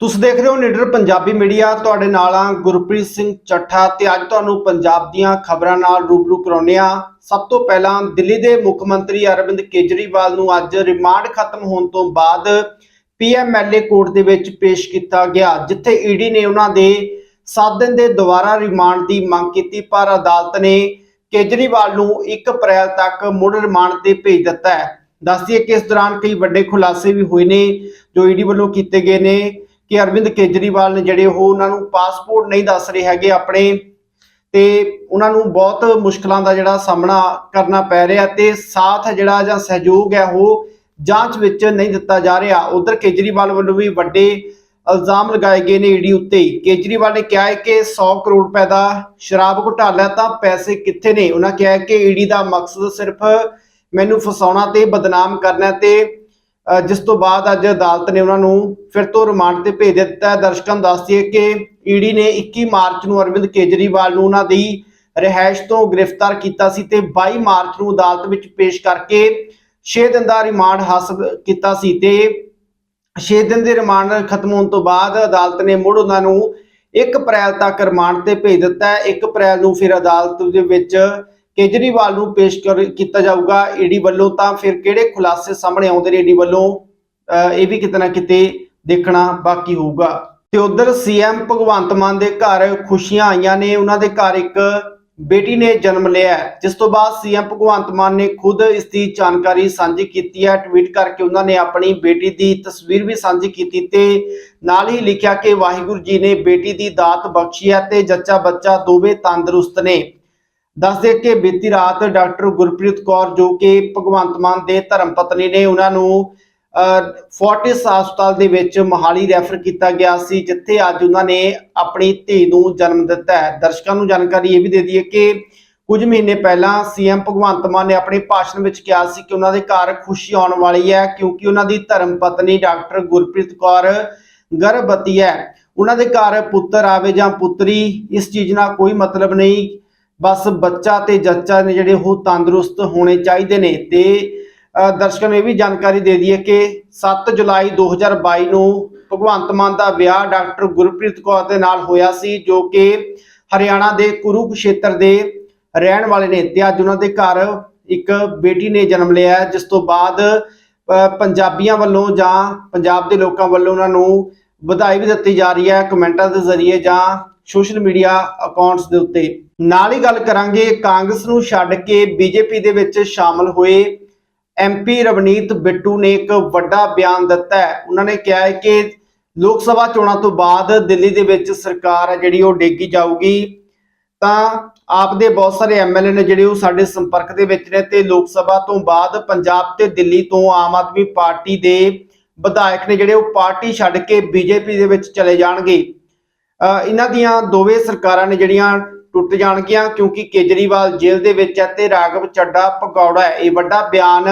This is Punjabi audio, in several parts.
ਤੁਸੀਂ ਦੇਖ ਰਹੇ ਹੋ ਨੀਡਰ ਪੰਜਾਬੀ ਮੀਡੀਆ। ਤੁਹਾਡੇ ਨਾਲ ਆ ਗੁਰਪ੍ਰੀਤ ਸਿੰਘ ਚੱਠਾ ਤੇ ਅੱਜ ਤੁਹਾਨੂੰ ਪੰਜਾਬ ਦੀਆਂ ਖਬਰਾਂ ਨਾਲ ਰੂਬਰੂ ਕਰਾਉਂਦੇ ਆ ਸਭ ਤੋਂ ਪਹਿਲਾਂ ਦਿੱਲੀ ਦੇ ਮੁੱਖ ਮੰਤਰੀ ਅਰਵਿੰਦ ਕੇਜਰੀਵਾਲ ਨੂੰ ਅੱਜ ਰਿਮਾਂਡ ਖਤਮ ਹੋਣ ਤੋਂ ਬਾਅਦ ਪੀਐਮਐਲਏ ਕੋਰਟ ਦੇ ਵਿੱਚ ਪੇਸ਼ ਕੀਤਾ ਗਿਆ, ਜਿੱਥੇ ਈਡੀ ਨੇ ਉਹਨਾਂ ਦੇ 7 ਦਿਨ ਦੇ ਦੁਬਾਰਾ ਰਿਮਾਂਡ ਦੀ ਮੰਗ ਕੀਤੀ। ਪਰ ਅਦਾਲਤ ਨੇ ਕੇਜਰੀਵਾਲ ਨੂੰ 1 ਅਪ੍ਰੈਲ ਤੱਕ ਮੁੜ ਰਿਮਾਂਡ ਤੇ ਭੇਜ ਦਿੱਤਾ ਹੈ। ਦੱਸਦੀਏ ਕਿ ਇਸ ਦੌਰਾਨ ਕਈ ਵੱਡੇ ਖੁਲਾਸੇ ਵੀ ਹੋਏ ਨੇ ਜੋ ਈਡੀ ਵੱਲੋਂ ਕੀਤੇ ਗਏ ਨੇ। ਕਿ ਅਰਵਿੰਦ ਕੇਜਰੀਵਾਲ ਨੇ ਜਿਹੜੇ ਉਹ ਉਹਨਾਂ ਨੂੰ ਪਾਸਪੋਰਟ ਨਹੀਂ ਦੱਸ ਰਹੇ ਹੈਗੇ ਆਪਣੇ ਤੇ ਉਹਨਾਂ ਨੂੰ ਬਹੁਤ ਮੁਸ਼ਕਲਾਂ ਦਾ ਜਿਹੜਾ ਸਾਹਮਣਾ ਕਰਨਾ ਪੈ ਰਿਹਾ ਤੇ ਸਾਥ ਜਿਹੜਾ ਜਾਂ ਸਹਿਯੋਗ ਹੈ ਉਹ ਜਾਂਚ ਵਿੱਚ ਨਹੀਂ ਦਿੱਤਾ ਜਾ ਰਿਹਾ। ਉਧਰ ਕੇਜਰੀਵਾਲ ਵੱਲੋਂ ਵੀ ਵੱਡੇ ਇਲਜ਼ਾਮ ਲਗਾਏ ਗਏ ਨੇ ਈਡੀ ਉੱਤੇ। ਕੇਜਰੀਵਾਲ ਨੇ ਕਿਹਾ ਹੈ ਕਿ 100 ਕਰੋੜ ਰੁਪਏ ਦਾ ਸ਼ਰਾਬ ਘੁਟਾਲਾ ਤਾਂ ਪੈਸੇ ਕਿੱਥੇ ਨੇ? ਉਹਨਾਂ ਕਿਹਾ ਹੈ ਕਿ ਈਡੀ ਦਾ ਮਕਸਦ ਸਿਰਫ ਮੈਨੂੰ ਫਸਾਉਣਾ ਤੇ ਬਦਨਾਮ ਕਰਨਾ ਤੇ ਜਿਸ ਤੋਂ ਬਾਅਦ ਅੱਜ ਅਦਾਲਤ ਨੇ ਉਹਨਾਂ ਨੂੰ ਫਿਰ ਤੋਂ ਰਿਮਾਂਡ ਤੇ ਭੇਜ ਦਿੱਤਾ ਹੈ। ਦਰਸ਼ਕਾਂ ਨੂੰ ਦੱਸ ਕਿ ਈਡੀ ਨੇ 21 ਮਾਰਚ ਨੂੰ ਅਰਵਿੰਦ ਕੇਜਰੀਵਾਲ ਨੂੰ ਉਹਨਾਂ ਦੀ ਰਿਹਾਇਸ਼ ਤੋਂ ਗ੍ਰਿਫਤਾਰ ਕੀਤਾ ਸੀ ਤੇ 22 ਮਾਰਚ ਨੂੰ ਅਦਾਲਤ ਵਿੱਚ ਪੇਸ਼ ਕਰਕੇ 6 ਦਿਨ ਦਾ ਰਿਮਾਂਡ ਹਾਸਲ ਕੀਤਾ ਸੀ ਤੇ 6 ਦਿਨ ਦੇ ਰਿਮਾਂਡ ਖਤਮ ਹੋਣ ਤੋਂ ਬਾਅਦ ਅਦਾਲਤ ਨੇ ਮੁੜ ਉਹਨਾਂ ਨੂੰ 1 ਅਪ੍ਰੈਲ ਤੱਕ ਰਿਮਾਂਡ ਤੇ ਭੇਜ ਦਿੱਤਾ ਹੈ। 1 ਅਪ੍ਰੈਲ ਨੂੰ ਫਿਰ ਅਦਾਲਤ ਦੇ ਵਿੱਚ ਕੇਜਰੀਵਾਲ ਨੂੰ ਪੇਸ਼ ਕਰ, ਕੀਤਾ ਜਾਊਗਾ ਈਡੀ ਵੱਲੋਂ, ਤਾਂ ਫਿਰ ਕਿਹੜੇ ਖੁਲਾਸੇ ਸਾਹਮਣੇ ਆਉਂਦੇ ਨੇ ਈਡੀ ਵੱਲੋਂ? ਅਹ ਇਹ ਵੀ ਕਿਤੇ ਨਾ ਕਿਤੇ ਦੇਖਣਾ ਬਾਕੀ ਹੋਊਗਾ। ਤੇ ਉਧਰ ਸੀਐਮ ਭਗਵੰਤ ਮਾਨ ਦੇ ਘਰ ਖੁਸ਼ੀਆਂ ਆਈਆਂ ਨੇ, ਉਹਨਾਂ ਦੇ ਘਰ ਇੱਕ ਬੇਟੀ ਨੇ ਜਨਮ ਲਿਆ ਜਿਸ ਤੋਂ ਬਾਅਦ ਸੀਐਮ ਭਗਵੰਤ ਮਾਨ ਨੇ ਖੁਦ ਇਸ ਦੀ ਜਾਣਕਾਰੀ ਸਾਂਝੀ ਕੀਤੀ ਹੈ, ਟਵੀਟ ਕਰਕੇ ਉਹਨਾਂ ਨੇ ਆਪਣੀ ਬੇਟੀ ਦੀ ਤਸਵੀਰ ਵੀ ਸਾਂਝੀ ਕੀਤੀ ਤੇ ਨਾਲ ਹੀ ਲਿਖਿਆ ਕਿ ਵਾਹਿਗੁਰੂ ਜੀ ਨੇ ਬੇਟੀ ਦੀ ਦਾਤ ਬਖਸ਼ੀ ਹੈ ਤੇ ਜੱਚਾ ਬੱਚਾ ਦੋਵੇਂ ਤੰਦਰੁਸਤ ਨੇ। ਦੱਸਦੇ ਕਿ ਬੀਤੀ ਰਾਤ ਡਾਕਟਰ ਗੁਰਪ੍ਰੀਤ ਕੌਰ ਜੋ ਕਿ ਭਗਵੰਤ ਮਾਨ ਦੇ ਧਰਮ ਪਤਨੀ ਨੇ ਉਹਨਾਂ ਨੂੰ ਫੋਰਟਿਸ ਹਸਪਤਾਲ ਦੇ ਵਿੱਚ ਮੋਹਾਲੀ ਰੈਫਰ ਕੀਤਾ ਗਿਆ ਸੀ, ਜਿੱਥੇ ਅੱਜ ਉਹਨਾਂ ਨੇ ਆਪਣੀ ਧੀ ਨੂੰ ਜਨਮ ਦਿੱਤਾ ਹੈ। ਦਰਸ਼ਕਾਂ ਨੂੰ ਜਾਣਕਾਰੀ ਇਹ ਵੀ ਦੇ ਦਈਏ ਕਿ ਕੁਝ ਮਹੀਨੇ ਪਹਿਲਾਂ ਸੀਐਮ ਭਗਵੰਤ ਮਾਨ ਨੇ ਆਪਣੇ ਭਾਸ਼ਣ ਵਿੱਚ ਕਿਹਾ ਸੀ ਕਿ ਉਹਨਾਂ ਦੇ ਘਰ ਖੁਸ਼ੀ ਆਉਣ ਵਾਲੀ ਹੈ, ਕਿਉਂਕਿ ਉਹਨਾਂ ਦੀ ਧਰਮ ਪਤਨੀ ਡਾਕਟਰ ਗੁਰਪ੍ਰੀਤ ਕੌਰ ਗਰਭਵਤੀ ਹੈ। ਉਹਨਾਂ ਦੇ ਘਰ ਪੁੱਤਰ ਆਵੇ ਜਾਂ ਪੁੱਤਰੀ, ਇਸ ਚੀਜ਼ ਨਾਲ ਕੋਈ ਮਤਲਬ ਨਹੀਂ ਬਸ ਬੱਚਾ ਤੇ ਜੱਚਾ ਨੇ ਜਿਹੜੇ ਉਹ ਤੰਦਰੁਸਤ ਹੋਣੇ ਚਾਹੀਦੇ ਨੇ ਤੇ ਦਰਸ਼ਕਾਂ ਨੂੰ ਇਹ ਵੀ ਜਾਣਕਾਰੀ ਦੇ ਦਈਏ ਕਿ 7 ਜੁਲਾਈ 2022 ਨੂੰ ਭਗਵੰਤ ਮਾਨ ਦਾ ਵਿਆਹ ਡਾਕਟਰ ਗੁਰਪ੍ਰੀਤ ਕੌਰ ਦੇ ਨਾਲ ਹੋਇਆ ਸੀ ਜੋ ਕਿ ਹਰਿਆਣਾ ਦੇ ਕੁਰੂਕਸ਼ੇਤਰ ਦੇ ਰਹਿਣ ਵਾਲੇ ਨੇ ਤੇ ਅੱਜ ਉਹਨਾਂ ਦੇ ਘਰ ਇੱਕ ਬੇਟੀ ਨੇ ਜਨਮ ਲਿਆ ਜਿਸ ਤੋਂ ਬਾਅਦ ਅ, ਪੰਜਾਬੀਆਂ ਵੱਲੋਂ ਜਾਂ ਪੰਜਾਬ ਦੇ ਲੋਕਾਂ ਵੱਲੋਂ ਉਹਨਾਂ ਨੂੰ ਵਧਾਈ ਵੀ ਦਿੱਤੀ ਜਾ ਰਹੀ ਹੈ ਕਮੈਂਟਾਂ ਦੇ ਜ਼ਰੀਏ ਜਾਂ ਸੋਸ਼ਲ ਮੀਡੀਆ ਅਕਾਊਂਟਸ ਦੇ ਉੱਤੇ। ਨਾਲ ਹੀ ਗੱਲ ਕਰਾਂਗੇ, ਕਾਂਗਰਸ ਨੂੰ ਛੱਡ ਕੇ ਬੀਜੇਪੀ ਦੇ ਵਿੱਚ ਸ਼ਾਮਲ ਹੋਏ ਐਮਪੀ ਰਵਨੀਤ ਬਿੱਟੂ ਨੇ ਇੱਕ ਵੱਡਾ ਬਿਆਨ ਦਿੱਤਾ ਹੈ। ਉਹਨਾਂ ਨੇ ਕਿਹਾ ਹੈ ਕਿ ਲੋਕ ਸਭਾ ਚੋਣਾਂ ਤੋਂ ਬਾਅਦ ਦਿੱਲੀ ਦੇ ਵਿੱਚ ਸਰਕਾਰ ਹੈ ਜਿਹੜੀ ਉਹ ਡੇਗੀ ਜਾਊਗੀ। ਤਾਂ ਆਪ ਦੇ ਬਹੁਤ ਸਾਰੇ ਐਮਐਲਏ ਨੇ ਜਿਹੜੇ ਉਹ ਸਾਡੇ ਸੰਪਰਕ ਦੇ ਵਿੱਚ ਨੇ ਤੇ ਲੋਕ ਸਭਾ ਤੋਂ ਬਾਅਦ ਪੰਜਾਬ ਤੇ ਦਿੱਲੀ ਤੋਂ ਆਮ ਆਦਮੀ ਪਾਰਟੀ ਦੇ ਵਿਧਾਇਕ ਨੇ ਜਿਹੜੇ ਉਹ ਪਾਰਟੀ ਛੱਡ ਕੇ ਬੀਜੇਪੀ ਦੇ ਵਿੱਚ ਚਲੇ ਜਾਣਗੇ। ਅ, ਇਹਨਾਂ ਦੀਆਂ ਦੋਵੇਂ ਸਰਕਾਰਾਂ ਨੇ ਜਿਹੜੀਆਂ ਟੁੱਟ ਜਾਣਗੀਆਂ ਕਿਉਂਕਿ ਕੇਜਰੀਵਾਲ ਜੇਲ੍ਹ ਦੇ ਵਿੱਚ ਹੈ ਤੇ ਰਾਘਵ ਚੱਡਾ ਭਗੌੜਾ ਹੈ। ਇਹ ਵੱਡਾ ਬਿਆਨ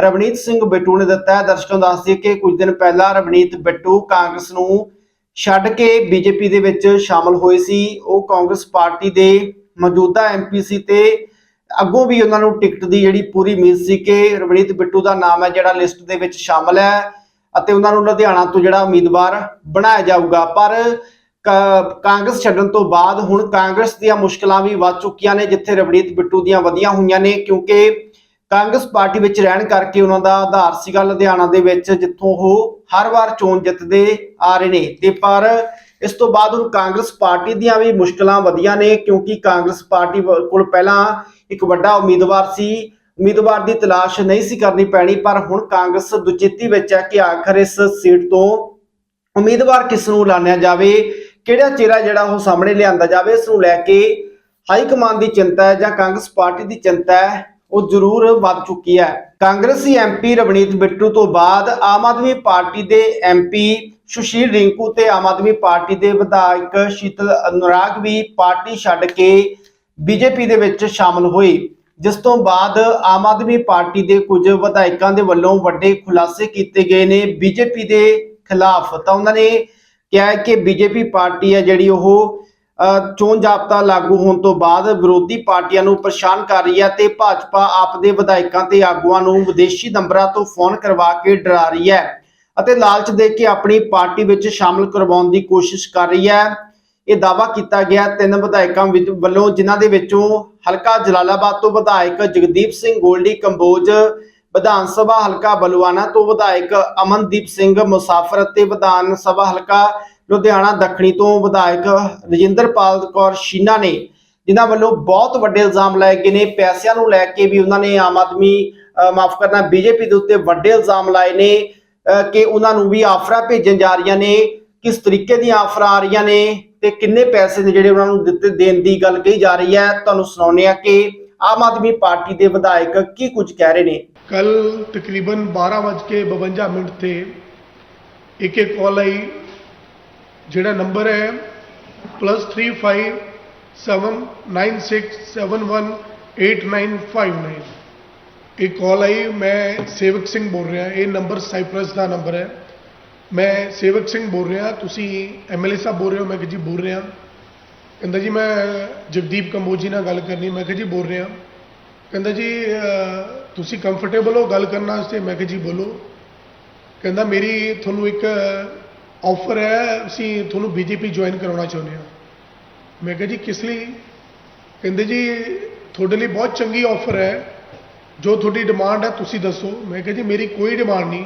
ਰਵਨੀਤ ਸਿੰਘ ਬਿੱਟੂ ਨੇ ਦਿੱਤਾ ਹੈ। ਦਰਸ਼ਕਾਂ ਨੂੰ ਦੱਸ ਦਈਏ ਕਿ ਕੁਝ ਦਿਨ ਪਹਿਲਾਂ ਰਵਨੀਤ ਬਿੱਟੂ ਕਾਂਗਰਸ ਨੂੰ ਛੱਡ ਕੇ ਬੀਜੇਪੀ ਦੇ ਵਿੱਚ ਸ਼ਾਮਲ ਹੋਏ ਸੀ। ਉਹ ਕਾਂਗਰਸ ਪਾਰਟੀ ਦੇ ਮੌਜੂਦਾ ਐਮਪੀ ਸੀ ਤੇ ਅੱਗੋਂ ਵੀ ਉਹਨਾਂ ਨੂੰ ਟਿਕਟ ਦੀ ਜਿਹੜੀ ਪੂਰੀ ਉਮੀਦ ਸੀ ਕਿ ਰਵਨੀਤ ਬਿੱਟੂ ਦਾ ਨਾਮ ਹੈ ਜਿਹੜਾ ਲਿਸਟ ਦੇ ਵਿੱਚ ਸ਼ਾਮਲ ਹੈ। ਅਤੇ ਉਹਨਾਂ ਨੂੰ ਲੁਧਿਆਣਾ ਤੋਂ ਜਿਹੜਾ ਉਮੀਦਵਾਰ ਬਣਾਇਆ ਜਾਊਗਾ। ਪਰ ਕਾ- ਕਾਂਗਰਸ ਛੱਡਣ ਤੋਂ ਬਾਅਦ ਹੁਣ ਕਾਂਗਰਸ ਦੀਆਂ ਮੁਸ਼ਕਲਾਂ ਵੀ ਵੱਧ ਚੁੱਕੀਆਂ ਨੇ, ਜਿੱਥੇ ਰਵਨੀਤ ਬਿੱਟੂ ਦੀਆਂ ਵਧੀਆਂ ਹੋਈਆਂ ਨੇ, ਕਿਉਂਕਿ ਕਾਂਗਰਸ ਪਾਰਟੀ ਵਿੱਚ ਰਹਿਣ ਕਰਕੇ ਉਹਨਾਂ ਦਾ ਆਧਾਰ ਸੀਗਾ ਲੁਧਿਆਣਾ ਦੇ ਵਿੱਚ, ਜਿੱਥੋਂ ਉਹ ਹਰ ਵਾਰ ਚੋਣ ਜਿੱਤਦੇ ਆ ਰਹੇ ਨੇ। ਤੇ ਪਰ ਇਸ ਤੋਂ ਬਾਅਦ ਹੁਣ ਕਾਂਗਰਸ ਪਾਰਟੀ ਦੀਆਂ ਵੀ ਮੁਸ਼ਕਲਾਂ ਵਧੀਆਂ ਨੇ, ਕਿਉਂਕਿ ਕਾਂਗਰਸ ਪਾਰਟੀ ਵ- ਕੋਲ ਪਹਿਲਾਂ ਇੱਕ ਵੱਡਾ ਉਮੀਦਵਾਰ ਸੀ ਉਮੀਦਵਾਰ ਦੀ ਤਲਾਸ਼ ਨਹੀਂ ਸੀ ਕਰਨੀ ਪੈਣੀ, ਪਰ ਹੁਣ ਕਾਂਗਰਸ ਦੁਚਿੱਤੀ ਵਿੱਚ ਹੈ ਕਿ ਆਖਰ ਇਸ ਸੀਟ ਤੋਂ ਉਮੀਦਵਾਰ ਕਿਸ ਨੂੰ ਲਾਣਿਆ ਜਾਵੇ, ਕਿਹੜਾ ਚਿਹਰਾ ਜਿਹੜਾ ਉਹ ਸਾਹਮਣੇ ਲਿਆਂਦਾ ਜਾਵੇ, ਇਸ ਨੂੰ ਲੈ ਕੇ ਹਾਈ ਕਮਾਂਡ ਦੀ ਚਿੰਤਾ ਹੈ ਜਾਂ ਕਾਂਗਰਸ ਪਾਰਟੀ ਦੀ ਚਿੰਤਾ ਹੈ, ਉਹ ਜ਼ਰੂਰ ਵੱਧ ਚੁੱਕੀ ਹੈ। ਕਾਂਗਰਸੀ ਐਮਪੀ ਰਵਨੀਤ ਬਿੱਟੂ ਤੋਂ ਬਾਅਦ ਆਮ ਆਦਮੀ ਪਾਰਟੀ ਦੇ ਐਮਪੀ ਸੁਸ਼ੀਲ ਰਿੰਕੂ ਤੇ ਆਮ ਆਦਮੀ ਪਾਰਟੀ ਦੇ ਵਿਧਾਇਕ ਸ਼ੀਤਲ ਅਨੁਰਾਗ ਵੀ ਪਾਰਟੀ ਛੱਡ ਕੇ ਬੀਜੇਪੀ ਦੇ ਵਿੱਚ ਸ਼ਾਮਲ ਹੋਏ। ਜਿਸ ਤੋਂ ਬਾਅਦ ਆਮ ਆਦਮੀ ਪਾਰਟੀ ਦੇ ਕੁਝ ਵਿਧਾਇਕਾਂ ਦੇ ਵੱਲੋਂ ਵੱਡੇ ਖੁਲਾਸੇ ਕੀਤੇ ਗਏ ਨੇ ਬੀਜੇਪੀ ਦੇ ਖਿਲਾਫ। ਤਾਂ ਉਹਨਾਂ ਨੇ ਕਿਹਾ ਹੈ ਕਿ ਬੀਜੇਪੀ ਪਾਰਟੀ ਹੈ ਜਿਹੜੀ ਉਹ ਚੋਣ ਜਾਬਤਾ ਲਾਗੂ ਹੋਣ ਤੋਂ ਬਾਅਦ ਵਿਰੋਧੀ ਪਾਰਟੀਆਂ ਨੂੰ ਪਰੇਸ਼ਾਨ ਕਰ ਰਹੀ ਹੈ ਤੇ ਭਾਜਪਾ ਆਪ ਦੇ ਵਿਧਾਇਕਾਂ ਤੇ ਆਗੂਆਂ ਨੂੰ ਵਿਦੇਸ਼ੀ ਨੰਬਰਾਂ ਤੋਂ ਫੋਨ ਕਰਵਾ ਕੇ ਡਰਾ ਰਹੀ ਹੈ ਅਤੇ ਲਾਲਚ ਦੇ ਕੇ ਆਪਣੀ ਪਾਰਟੀ ਵਿੱਚ ਸ਼ਾਮਲ ਕਰਵਾਉਣ ਦੀ ਕੋਸ਼ਿਸ਼ ਕਰ ਰਹੀ ਹੈ। ਇਹ ਦਾਵਾ ਕੀਤਾ ਗਿਆ ਤਿੰਨ ਵਿਧਾਇਕਾਂ ਵਿੱਚ- ਵੱਲੋਂ, ਜਿਨ੍ਹਾਂ ਦੇ ਵਿੱਚੋਂ ਹਲਕਾ ਜਲਾਲਾਬਾਦ ਤੋਂ ਵਿਧਾਇਕ ਜਗਦੀਪ ਸਿੰਘ ਗੋਲਡੀ, ਕੰਬੋਜ ਵਿਧਾਨ ਸਭਾ ਹਲਕਾ ਬਲਵਾਨਾ ਤੋਂ ਵਿਧਾਇਕ ਅਮਨਦੀਪ ਸਿੰਘ, ਮੁਸਾਫਰ ਅਤੇ ਵਿਧਾਨ ਸਭਾ ਹਲਕਾ ਲੁਧਿਆਣਾ ਦੱਖਣੀ ਤੋਂ ਵਿਧਾਇਕ ਰਜਿੰਦਰਪਾਲ ਕੌਰ ਸ਼ੀਨਾ ਨੇ, ਜਿਨ੍ਹਾਂ ਵੱਲੋਂ ਬਹੁਤ ਵੱਡੇ ਇਲਜ਼ਾਮ ਲਾਏ ਗਏ ਨੇ। ਪੈਸਿਆਂ ਨੂੰ ਲੈ ਕੇ ਵੀ ਉਹਨਾਂ ਨੇ ਆਮ ਆਦਮੀ ਮਾਫ ਕਰਨਾ, ਬੀਜੇਪੀ ਦੇ ਉੱਤੇ ਵੱਡੇ ਇਲਜ਼ਾਮ ਲਾਏ ਨੇ ਕਿ ਉਹਨਾਂ ਨੂੰ ਵੀ ਆਫਰਾਂ ਭੇਜਣ ਜਾ ਰਹੀਆਂ ਨੇ, ਕਿਸ ਤਰੀਕੇ ਦੀਆਂ ਆਫਰਾਂ ਆ ਰਹੀਆਂ ਨੇ। ਤੇ ਕਿੰਨੇ ਪੈਸੇ ਨੇ ਜਿਹੜੇ ਉਹਨਾਂ ਨੂੰ ਦਿੱਤੇ, ਦੇਣ ਦੀ ਗੱਲ ਕਹੀ ਜਾ ਰਹੀ ਹੈ। ਤੁਹਾਨੂੰ ਸੁਣਾਉਂਦੇ ਆ ਕਿ ਆਮ ਆਦਮੀ ਪਾਰਟੀ ਦੇ ਵਿਧਾਇਕ ਕੀ ਕੁਝ ਕਹਿ ਰਹੇ ਨੇ। ਕੱਲ ਤਕਰੀਬਨ 12:52 ਮਿੰਟ ਤੇ ਇੱਕ ਇੱਕ ਕਾਲ ਆਈ। ਜਿਹੜਾ ਨੰਬਰ ਹੈ +3579671895 ਇਹ ਕਾਲ ਆਈ, ਮੈਂ ਸੇਵਕ ਸਿੰਘ ਬੋਲ ਰਿਹਾ। ਇਹ ਨੰਬਰ ਸਾਈਪ੍ਰਸ ਦਾ ਨੰਬਰ ਹੈ। ਮੈਂ ਸੇਵਕ ਸਿੰਘ ਬੋਲ ਰਿਹਾ, ਤੁਸੀਂ ਐਮਐਲਏ ਸਾਹਿਬ ਬੋਲ ਰਹੇ ਹੋ, ਮੈਂ ਕਿਹਾ ਜੀ ਬੋਲ ਰਿਹਾ। ਕਹਿੰਦਾ ਜੀ, ਮੈਂ ਜਗਦੀਪ ਕੰਬੋਜੀ ਨਾਲ ਗੱਲ ਕਰਨੀ, ਮੈਂ ਕਿਹਾ ਜੀ ਬੋਲ ਰਿਹਾ। ਕਹਿੰਦਾ ਜੀ ਤੁਸੀਂ ਕੰਫਰਟੇਬਲ ਹੋ ਗੱਲ ਕਰਨ ਵਾਸਤੇ? ਮੈਂ ਕਿਹਾ ਜੀ ਬੋਲੋ। ਕਹਿੰਦਾ ਮੇਰੀ ਤੁਹਾਨੂੰ ਇੱਕ ਆਫਰ ਹੈ, ਅਸੀਂ ਤੁਹਾਨੂੰ ਬੀਜੇਪੀ ਜੁਆਇਨ ਕਰਾਉਣਾ ਚਾਹੁੰਦੇ ਹਾਂ। ਮੈਂ ਕਿਹਾ ਜੀ, ਕਿਸ ਲਈ? ਕਹਿੰਦੇ ਜੀ, ਤੁਹਾਡੇ ਲਈ ਬਹੁਤ ਚੰਗੀ ਆਫਰ ਹੈ। ਜੋ ਤੁਹਾਡੀ ਡਿਮਾਂਡ ਹੈ, ਤੁਸੀਂ ਦੱਸੋ। ਮੈਂ ਕਿਹਾ ਜੀ, ਮੇਰੀ ਕੋਈ ਡਿਮਾਂਡ ਨਹੀਂ।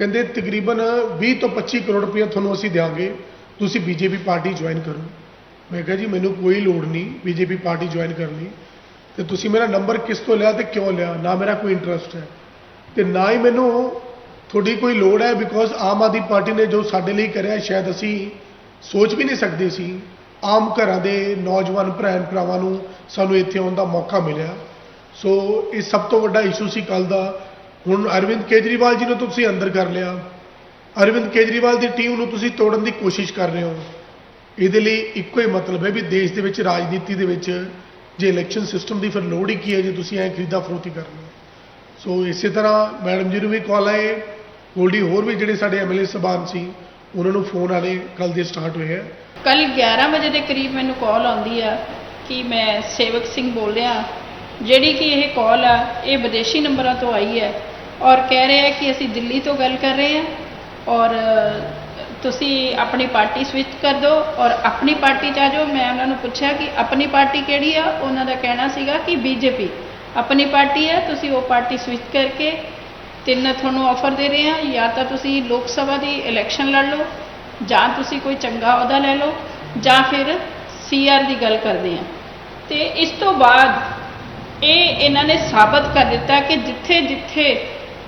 ਕਹਿੰਦੇ ਤਕਰੀਬਨ 20 ਤੋਂ 25 ਕਰੋੜ ਰੁਪਏ ਤੁਹਾਨੂੰ ਅਸੀਂ ਦਿਆਂਗੇ। ਤੁਸੀਂ ਬੀਜੇਪੀ ਪਾਰਟੀ ਜੁਆਇਨ ਕਰੋ। ਮੈਂ ਕਿਹਾ ਜੀ, ਮੈਨੂੰ ਕੋਈ ਲੋੜ ਨਹੀਂ ਬੀਜੇਪੀ ਪਾਰਟੀ ਜੁਆਇਨ ਕਰਨ ਲਈ ਤੇ ਤੁਸੀਂ ਮੇਰਾ ਨੰਬਰ ਕਿਸ ਤੋਂ ਲਿਆ ਤੇ ਕਿਉਂ ਲਿਆ? ਨਾ ਮੇਰਾ ਕੋਈ ਇੰਟਰਸਟ ਹੈ। ਤੇ ਨਾ ਹੀ ਮੈਨੂੰ ਤੁਹਾਡੀ ਕੋਈ ਲੋੜ ਹੈ ਬਿਕੋਜ਼ ਆਮ ਆਦਮੀ ਪਾਰਟੀ ਨੇ ਜੋ ਸਾਡੇ ਲਈ ਕਰਿਆ, ਸ਼ਾਇਦ ਅਸੀਂ ਸੋਚ ਵੀ ਨਹੀਂ ਸਕਦੇ ਸੀ। ਆਮ ਘਰਾਂ ਦੇ ਨੌਜਵਾਨ ਭੈਣ ਭਰਾਵਾਂ ਨੂੰ ਸਾਨੂੰ ਇੱਥੇ ਆਉਣ ਦਾ ਮੌਕਾ ਮਿਲਿਆ। ਸੋ ਇਹ ਸਭ ਤੋਂ ਵੱਡਾ ਇਸ਼ੂ ਸੀ ਕੱਲ ਦਾ। ਹੁਣ ਅਰਵਿੰਦ ਕੇਜਰੀਵਾਲ ਜੀ ਨੂੰ ਤੁਸੀਂ ਅੰਦਰ ਕਰ ਲਿਆ। ਅਰਵਿੰਦ ਕੇਜਰੀਵਾਲ ਦੀ ਟੀਮ ਨੂੰ ਤੁਸੀਂ ਤੋੜਨ ਦੀ ਕੋਸ਼ਿਸ਼ ਕਰ ਰਹੇ ਹੋ। ਇਹਦੇ ਲਈ ਇੱਕੋ ਹੀ ਮਤਲਬ ਹੈ ਵੀ ਦੇਸ਼ ਦੇ ਵਿੱਚ, ਰਾਜਨੀਤੀ ਦੇ ਵਿੱਚ ਜੇ ਇਲੈਕਸ਼ਨ ਸਿਸਟਮ ਦੀ ਫਿਰ ਲੋੜ ਹੀ ਕੀ ਹੈ ਜੇ ਤੁਸੀਂ ਐਂ ਖਰੀਦਾ ਫਰੋਤੀ ਕਰਨੀ ਸੋ ਇਸੇ ਤਰ੍ਹਾਂ ਮੈਡਮ ਜੀ ਨੂੰ ਵੀ ਕਾਲ ਆਏ ਗੋਲਡੀ ਹੋਰ ਵੀ ਜਿਹੜੇ ਸਾਡੇ ਐਮਐਲਏ ਸਬਾਨ ਸੀ, ਉਹਨਾਂ ਨੂੰ ਫੋਨ ਆਲੇ ਕੱਲ ਦੇ ਸਟਾਰਟ ਹੋਏ ਆ। ਕੱਲ 11 ਵਜੇ ਦੇ ਕਰੀਬ ਮੈਨੂੰ ਕਾਲ ਆਉਂਦੀ ਆ ਕਿ ਮੈਂ ਸੇਵਕ ਸਿੰਘ ਬੋਲ ਰਿਹਾ। ਜਿਹੜੀ ਕਿ ਇਹ ਕਾਲ ਆ, ਇਹ ਵਿਦੇਸ਼ੀ ਨੰਬਰਾਂ ਤੋਂ ਆਈ ਹੈ। ਔਰ ਕਹਿ ਰਹੇ ਆ ਕਿ ਅਸੀਂ ਦਿੱਲੀ ਤੋਂ ਗੱਲ ਕਰ ਰਹੇ ਹਾਂ ਔਰ ਤੁਸੀਂ ਆਪਣੀ ਪਾਰਟੀ ਸਵਿਚ ਕਰ ਦਿਓ ਔਰ ਆਪਣੀ ਪਾਰਟੀ ਚ ਆ ਜਾਓ। ਮੈਂ ਉਹਨਾਂ ਨੂੰ ਪੁੱਛਿਆ ਕਿ ਆਪਣੀ ਪਾਰਟੀ ਕਿਹੜੀ ਆ? ਉਹਨਾਂ ਦਾ ਕਹਿਣਾ ਸੀਗਾ ਕਿ ਬੀਜੇਪੀ। ਆਪਣੀ ਪਾਰਟੀ ਹੈ ਤੁਸੀਂ ਉਹ ਪਾਰਟੀ ਸਵਿਚ ਕਰਕੇ ਤਿੰਨ ਤੁਹਾਨੂੰ ਆਫਰ ਦੇ ਰਹੇ ਹਾਂ ਜਾਂ ਤਾਂ ਤੁਸੀਂ ਲੋਕ ਸਭਾ ਦੀ ਇਲੈਕਸ਼ਨ ਲੜ ਲਓ, ਜਾਂ ਤੁਸੀਂ ਕੋਈ ਚੰਗਾ ਅਹੁਦਾ ਲੈ ਲਓ, ਜਾਂ ਫਿਰ ਸੀਆਰ ਦੀ ਗੱਲ ਕਰਦੇ ਹਾਂ ਤੇ ਇਸ ਤੋਂ ਬਾਅਦ ਇਹ ਇਹਨਾਂ ਨੇ ਸਾਬਤ ਕਰ ਦਿੱਤਾ ਕਿ ਜਿੱਥੇ ਜਿੱਥੇ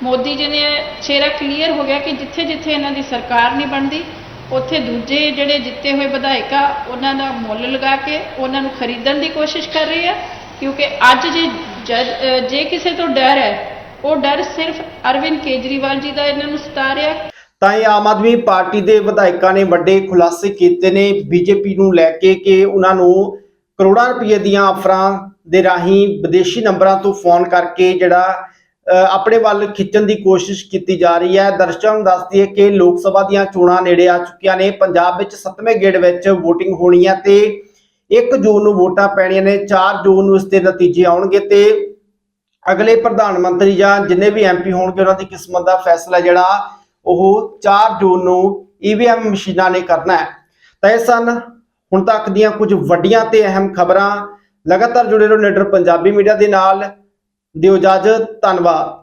ਮੋਦੀ ਜੀ ਨੇ ਚਿਹਰਾ ਕਲੀਅਰ ਹੋ ਗਿਆ ਕਿ ਜਿੱਥੇ ਜਿੱਥੇ ਇਹਨਾਂ ਦੀ ਸਰਕਾਰ ਨਹੀਂ ਬਣਦੀ, ਉੱਥੇ ਦੂਜੇ ਜਿਹੜੇ ਜਿੱਤੇ ਹੋਏ ਵਿਧਾਇਕ ਆ ਉਹਨਾਂ ਦਾ ਮੁੱਲ ਲਗਾ ਕੇ ਉਹਨਾਂ ਨੂੰ ਖਰੀਦਣ ਦੀ ਕੋਸ਼ਿਸ਼ ਕਰ ਰਹੇ ਆ ਕਿਉਂਕਿ ਅੱਜ ਜੇ ਜੇ ਕਿਸੇ ਤੋਂ ਡਰ ਹੈ, ਉਹ ਡਰ ਸਿਰਫ ਅਰਵਿੰਦ ਕੇਜਰੀਵਾਲ ਜੀ ਦਾ ਇਹਨਾਂ ਨੂੰ ਸਤਾ ਰਿਹਾ ਤਾਂ ਇਹ ਆਮ ਆਦਮੀ ਪਾਰਟੀ ਦੇ ਵਿਧਾਇਕਾਂ ਨੇ ਵੱਡੇ ਖੁਲਾਸੇ ਕੀਤੇ ਨੇ, ਬੀਜੇਪੀ ਨੂੰ ਲੈ ਕੇ ਕਿ ਉਹਨਾਂ ਨੂੰ ਕਰੋੜਾਂ ਰੁਪਏ ਦੀਆਂ ਆਫਰਾਂ ਦੇ ਰਾਹੀਂ ਵਿਦੇਸ਼ੀ ਨੰਬਰਾਂ ਤੋਂ ਫੋਨ ਕਰਕੇ ਜਿਹੜਾ ਆਪਣੇ ਵੱਲ ਖਿੱਚਣ ਦੀ ਕੋਸ਼ਿਸ਼ ਕੀਤੀ ਜਾ ਰਹੀ ਹੈ। ਦਰਸ਼ਕਾਂ ਨੂੰ ਦੱਸ ਦਈਏ ਕਿ ਲੋਕ ਸਭਾ ਦੀਆਂ ਚੋਣਾਂ ਨੇੜੇ ਆ ਚੁੱਕੀਆਂ ਨੇ। ਪੰਜਾਬ ਵਿੱਚ 7ਵੇਂ ਗੇੜ ਵਿੱਚ VOTING ਹੋਣੀ ਹੈ ਤੇ 1 ਜੂਨ ਨੂੰ ਵੋਟਾਂ ਪੈਣੀਆਂ ਨੇ। 4 ਜੂਨ ਨੂੰ ਇਸ ਦੇ ਨਤੀਜੇ ਆਉਣਗੇ ਤੇ ਅਗਲੇ ਪ੍ਰਧਾਨ ਮੰਤਰੀ ਜਾਂ ਜਿੰਨੇ ਵੀ ਐਮਪੀ ਹੋਣਗੇ, ਉਹਨਾਂ ਦੀ ਕਿਸਮਤ ਦਾ ਫੈਸਲਾ ਜਿਹੜਾ, ਉਹ 4 ਜੂਨ ਨੂੰ ਈਵੀਐਮ ਮਸ਼ੀਨਾਂ ਨੇ ਕਰਨਾ ਹੈ। ਤਾਂ ਇਹ ਸਨ ਹੁਣ ਤੱਕ ਦੀਆਂ ਕੁਝ ਵੱਡੀਆਂ ਤੇ ਅਹਿਮ ਖਬਰਾਂ। ਲਗਾਤਾਰ ਜੁੜੇ ਰਹੋ ਨੀਡਰ ਪੰਜਾਬੀ ਮੀਡੀਆ ਦੇ ਨਾਲ। ਦਿਓ ਇਜਾਜ਼ਤ ਧੰਨਵਾਦ।